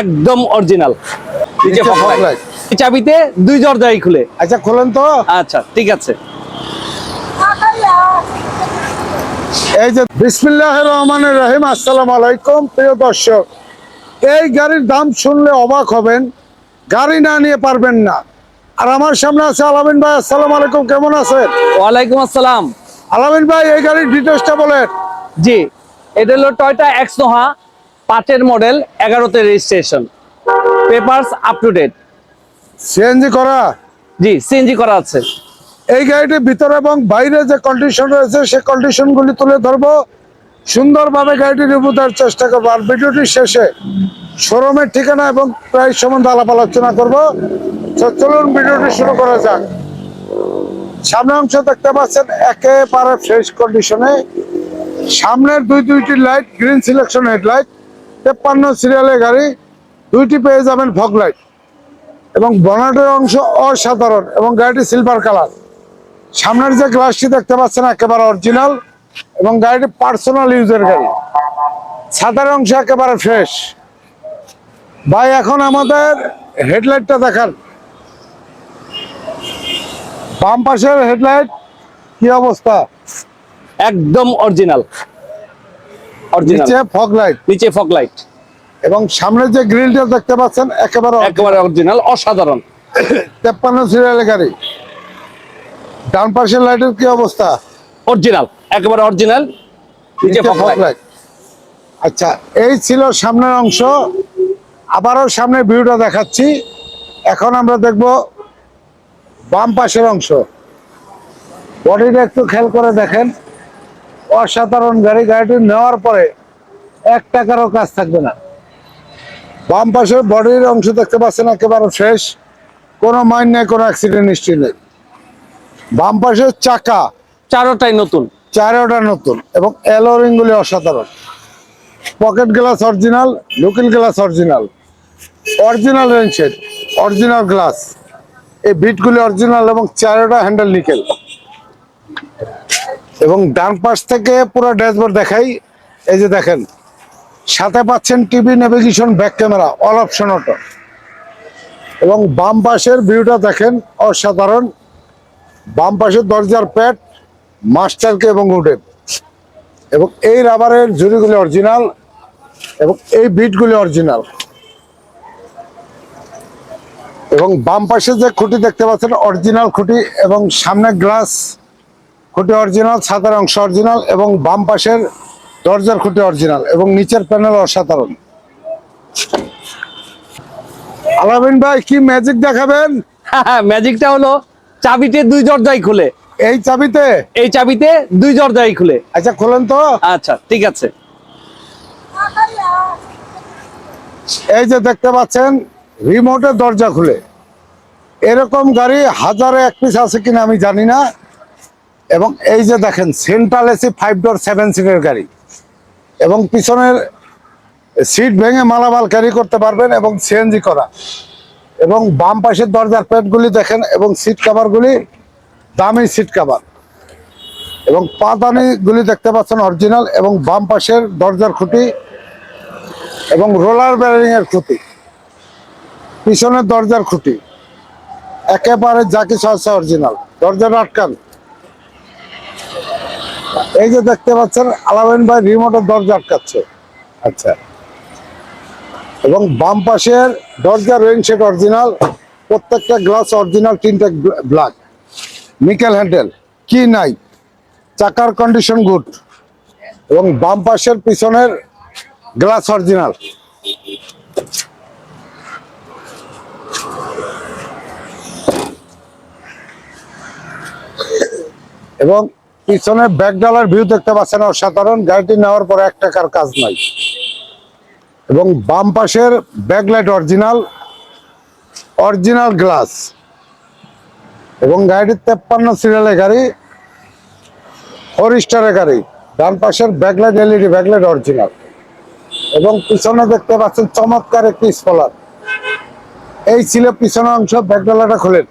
একদম অরিজিনাল। চাবিতে দুই দরজাই খুলে। আচ্ছা খোলেন তো। আচ্ছা ঠিক আছে। এই যে বিসমিল্লাহ রহমান রহিম আসসালাম আলাইকুম প্রিয় দর্শক। এই গাড়ির দাম শুনলে অবাক হবেন গাড়ি না নিয়ে পারবেন না। আর আমার সামনে আছে আলামিন ভাই আসসালাম আলাইকুম কেমন আছেন? ওয়ালাইকুম আসসালাম। আলামিন ভাই এই গাড়ির ডিটেলসটা বলেন। জি এটা হলো টয়টা এক্স পাঁচের মডেল এগারোতে registration. Papers up to date CNG করা? জি সিএনজি করা আছে। এই গাড়িটির ভিতরে এবং বাইরে যে কন্ডিশন রয়েছে সেই কন্ডিশনগুলি তুলে ধরবো। সুন্দরভাবে গাড়িটি রিভিউ দেওয়ার চেষ্টা করব। আর ভিডিওটির শেষে শোরুমের ঠিকানা এবং প্রাইস সম্বন্ধে আলাপ আলোচনা করব। চলুন ভিডিওটি শুরু করা যাক। সামনের অংশ দেখতে পাচ্ছেন একেবারে ফ্রেশ কন্ডিশনে সামনের দুই দুইটি লাইট গ্রিন সিলেকশন হেডলাইট তেপ্পান্ন সিরিয়ালের গাড়ি, দুইটি পেয়ে যাবেন ফগ লাইট এবং বনাটের অংশ অসাধারণ এবং গাড়িটি সিলভার কালার সামনের যে গ্লাসটি দেখতে পাচ্ছেন একেবারে অরিজিনাল এবং গাড়িটি পার্সোনাল ইউজের গাড়ি। ছাতার অংশ একেবারে ফ্রেশ ভাই, এখন আমাদের হেডলাইটটা দেখান। বাম পাশের হেডলাইট কি অবস্থা? একদম অরিজিনাল নিচে ফগ লাইট। নিচে ফগ লাইট। এবং সামনের যে গ্রিলটা দেখতে পাচ্ছেন একেবারে একেবারে অরিজিনাল অসাধারণ। তেপ্পান্ন সিরিয়ালের গাড়ি। ডান পাশের লাইটের কি অবস্থা? অরিজিনাল একেবারে অরিজিনাল নিচে নিচে ফগ লাইট। আচ্ছা এই ছিল সামনের অংশ। আবারও সামনের ভিউটা দেখাচ্ছি। এখন আমরা দেখব বাম পাশের অংশ। বডিটা একটু খেয়াল করে দেখেন। অসাধারণ গাড়ি গাড়িটি নেওয়ার পরে এক টাকারও কাজ থাকবে না। বাম পাশের বডির অংশ দেখতে পাচ্ছেন একেবারে ফ্রেশ। কোনো মাইন নেই কোনো অ্যাক্সিডেন্ট হিস্ট্রি নেই। বাম পাশের চাকা চারোটাই নতুন। চারোটা নতুন এবং এলোরিং গুলি অসাধারণ। পকেট গ্লাস অরিজিনাল লুকিল গ্লাস অরিজিনাল। অরিজিনাল রেঞ্চের অরিজিনাল গ্লাস। এই বিটগুলি অরিজিনাল এবং চারোটা হ্যান্ডেল নিকেল। এবং ডান পাশ থেকে পুরো ড্যাশবোর্ড দেখাই। এই যে দেখেন, সাথে পাচ্ছেন TV navigation back camera, all option auto. এবং বাম পাশের ভিউটা দেখেন, অসাধারণ। বাম পাশের দরজার প্যাড, মাস্টারকে এবং উডেন। এবং এই রাবারের ঝুড়িগুলি অরিজিনাল এবং এই বিটগুলি অরিজিনাল। এবং বাম পাশে যে খুঁটি দেখতে পাচ্ছেন, অরিজিনাল খুঁটি এবং সামনে গ্লাস খুঁটি অরিজিনাল ছাদের অংশ অরিজিনাল এবং বাম পাশের দরজার খুঁটি অরিজিনাল এবং নিচের প্যানেল অসাধারণ। আলামিন ভাই কি ম্যাজিক দেখাবেন? ম্যাজিকটা হলো চাবিতে দুই দরজাই খুলে। এই চাবিতে? এই চাবিতে দুই দরজাই খুলে। আচ্ছা খোলেন তো। আচ্ছা ঠিক আছে। এই যে দেখতে পাচ্ছেন রিমোটের দরজা খুলে। এরকম গাড়ি হাজারে এক পিস আছে কিনা আমি জানি না। এবং এই যে দেখেন central AC five door seven সিটের গাড়ি। এবং পিছনের সিট ভেঙে মালামাল ক্যারি করতে পারবেন এবং সিএনজি করা। এবং বাম পাশের দরজার প্যাডগুলি দেখেন, এবং সিট কাভারগুলি দামি সিট কাভার এবং পাদানিগুলি দেখতে পাচ্ছেন অরিজিনাল এবং বাম পাশের দরজার খুঁটি এবং রোলার ব্যারিং এর খুঁটি। পিছনের দরজার খুঁটি। একেবারে যা কিছু আছে অরিজিনাল দরজাটা আটকান। এই যে দেখতে পাচ্ছেন আলামিন ভাই রিমোটের দরজা আটকাচ্ছে। আচ্ছা। এবং বাম পাশের দরজা রেন সেট অরিজিনাল প্রত্যেকটা গ্লাস অরিজিনাল তিনটা ব্ল্যাক। নিকেল হ্যান্ডেল কি নাই? চাকার কন্ডিশন গুড। এবং বাম পাশের পিছনের গ্লাস অরিজিনাল। এবং পিছনে ব্যাক ডালার ভিউ দেখতে পাচ্ছেন অসাধারণ। গাড়িটি নেওয়ার পরে এক টাকার কাজ নাই। এবং বাম পাশের ব্যাকলাইট অরিজিনাল অরিজিনাল গ্লাস। এবং গাড়িটির তেপ্পান্ন সিরিয়ালের গাড়ি ফোর স্টারের গাড়ি। ডান পাশের ব্যাকলাইট এলইডি ব্যাকলাইট অরিজিনাল। এবং পিছনে দেখতে পাচ্ছেন চমৎকার একটি স্পলার। এই ছিল পিছনের অংশ ব্যাকডালাটা খোলেন।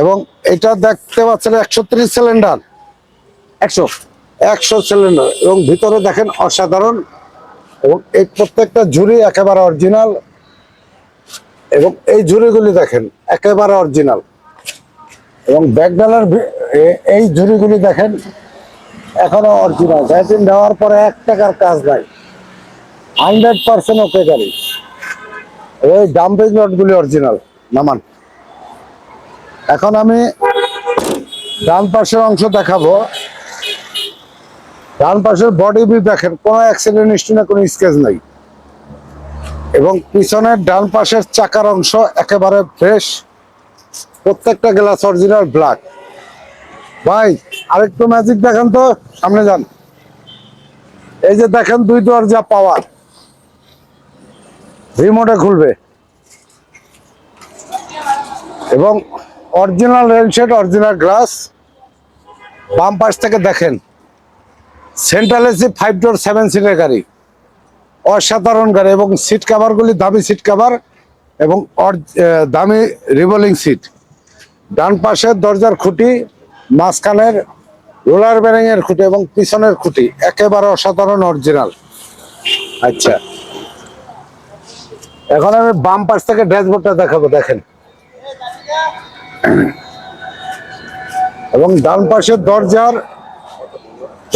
এবং এটা দেখতে পাচ্ছেন একশো ত্রিশ সিলিন্ডার একশো? একশো সিলিন্ডার এবং ভিতরে দেখেন অসাধারণ। এবং এই প্রত্যেকটা ঝুড়ি একেবারে অরিজিনাল। এবং এই ঝুড়িগুলি দেখেন একেবারে অরিজিনাল। এবং ব্যাগডালার এই ঝুড়িগুলি দেখেন এখনও অরিজিনাল। ভ্যাকসিন দেওয়ার পরে এক টাকার কাজ নাই। হান্ড্রেড পার্সেন্ট ওকে গাড়ি। ওই ডাম্পিং রডগুলি অরিজিনাল। নামান। এখন আমি ডান পাশের অংশ দেখাবো। ডান পাশের বডি বি দেখেন, কোনো অ্যাক্সিডেন্ট হিস্ট্রি না, কোনো স্কেচ নাই। এবং পিছনের ডান পাশের চাকার অংশ একেবারে ফ্রেশ প্রত্যেকটা গ্লাস অরিজিনাল ব্ল্যাক ভাই, আরেকটু ম্যাজিক দেখেন তো, সামনে যান। এই যে দেখেন, দুই দরজা পাওয়ার রিমোটে খুলবে। এবং original rail shade, original glass. বাম পাশ থেকে দেখেন central AC five door seven সিটের গাড়ি। অসাধারণ গাড়ি এবং সিট কাভারগুলি দামি সিট কাভার এবং দামি রিভলিং সিট ডান পাশের দরজার খুঁটি, মাঝখানের রোলার ব্যারিং এর খুঁটি এবং পিছনের খুঁটি, একেবারে অসাধারণ অরিজিনাল। আচ্ছা এখন আমি বাম পাশ থেকে ড্যাশবোর্ডটা দেখাবো, দেখেন। এবং ডান পাশের দরজার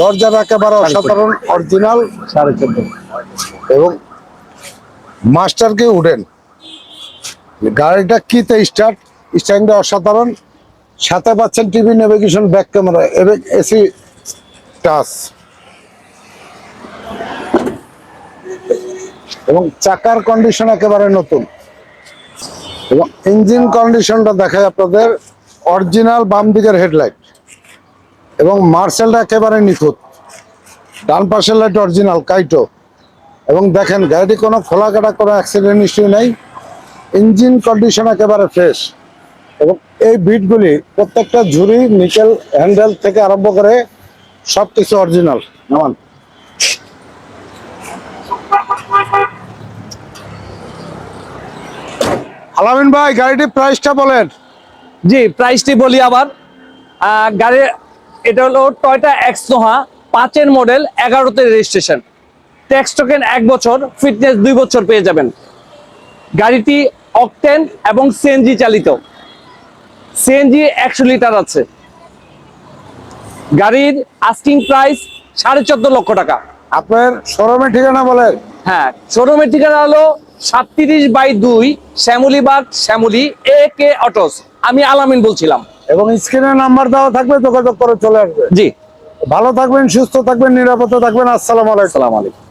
দরজার একেবারে অসাধারণ অরিজিনাল। সাড়ে চোদ্দ। এবং মাস্টার কি উঠেন গাড়িটা কিতে স্টার্ট স্টার্টিংটা অসাধারণ। সাথে পাচ্ছেন টিভি নেভিগেশন ব্যাক ক্যামেরা এবং এসি টাচ এবং চাকার কন্ডিশন একেবারে নতুন। এবং ইঞ্জিন কন্ডিশনটা দেখায় আপনাদের। অরিজিনাল বাম দিকের হেডলাইট এবং মার্সেলটা একেবারে নিখুঁত। ডান পাশের লাইট অরিজিনাল, কাইটো। এবং দেখেন, গাড়িটি কোনো খোলা কাটা কোনো অ্যাক্সিডেন্ট হিস্ট্রি নেই। ইঞ্জিন কন্ডিশন একেবারে ফ্রেশ এবং এই বিটগুলি প্রত্যেকটা ঝুড়ি, নিকেল, হ্যান্ডেল থেকে আরম্ভ করে সব কিছু অরিজিনাল। নামান। আলামিন ভাই গাড়িটির প্রাইসটা বলেন। জি প্রাইসটি বলি আবার। গাড়ির এটা হলো টয়টা এক্স নোহা পাঁচের মডেল এগারোতে রেজিস্ট্রেশন ট্যাক্স টোকেন এক বছর ফিটনেস দুই বছর পেয়ে যাবেন। গাড়িটি অকটেন এবং সিএনজি চালিত। সিএনজি একশো লিটার আছে। গাড়ির আস্কিং প্রাইস সাড়ে চোদ্দ লক্ষ টাকা। আপনার শোরুমের ঠিকানা বলেন। হ্যাঁ শোরুমের ঠিকানা হলো সাতত্রিশ বাই দুই শ্যামলিবাগ শ্যামলি এ কে অটোস। আমি আলামিন বলছিলাম। এবং স্ক্রিনে নাম্বার দেওয়া থাকবে যোগাযোগ করে চলে আসবে। জি। ভালো থাকবেন সুস্থ থাকবেন নিরাপদে থাকবেন। আসসালাম আলাইকুম। আসসালামু আলাইকুম।